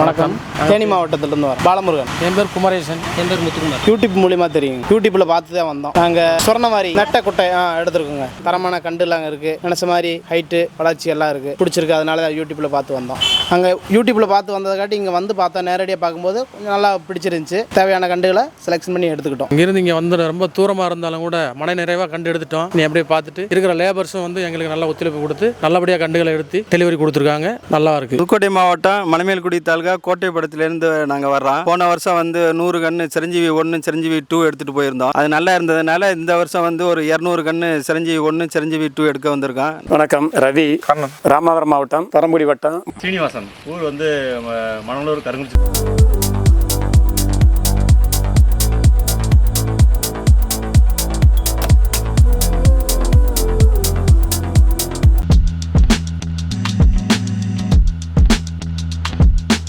வணக்கம். தேனி மாவட்டத்திலிருந்து வரோம். பாலமுருகன். என் பேர் குமரேசன். என் பேர் முத்துக்குமார். யூடியூப் மூலியமா தெரியும். யூடியூப்ல பார்த்து தான் வந்தோம். நாங்கள் சொர்ணமாரி நெட்டை குட்டை ஆ எடுத்துருக்கோங்க. தரமான கண்டுலாம் இருக்கு. நினச்ச மாதிரி ஹைட்டு வளர்ச்சி எல்லாம் இருக்கு. பிடிச்சிருக்கு. அதனால தான் யூடியூப்ல பார்த்து வந்தோம். அங்கே யூடியூப்ல பார்த்து வந்ததுக்காட்டி இங்கே வந்து பார்த்தா நேரடியாக பார்க்கும்போது கொஞ்சம் நல்லா பிடிச்சிருந்துச்சு. தேவையான கண்டுகளை செலெக்ஷன் பண்ணி எடுத்துக்கிட்டோம். இங்கிருந்து இங்கே வந்து ரொம்ப தூரமாக இருந்தாலும் கூட மன நிறைவாக கண்டு எடுத்துட்டோம். நீ அப்படியே பார்த்துட்டு இருக்கிற லேபர்ஸும் வந்து எங்களுக்கு நல்ல ஒத்துழைப்பு கொடுத்து நல்லபடியாக கண்டுகளை எடுத்து டெலிவரி கொடுத்துருக்காங்க. நல்லா இருக்கு. புதுக்கோட்டை மாவட்டம் மணமேல்குடி தாலுகா கோட்டைப்படத்துலேருந்து நாங்கள் வர்றோம். போன வருஷம் வந்து நூறு கன்று சிரஞ்சீவி ஒன்று சிரஞ்சீவி டூ எடுத்துகிட்டு போயிருந்தோம். அது நல்லா இருந்ததுனால இந்த வருஷம் வந்து ஒரு இரநூறு கன்று சிரஞ்சீவி ஒன்று சிரஞ்சீவி டூ எடுக்க வந்திருக்கோம். வணக்கம் ரவி. ராமநாதபுரம் மாவட்டம் பரம்புடி வட்டம். சீனிவாசன். ஊர் வந்து மணலூர் கருங்குறிச்சி.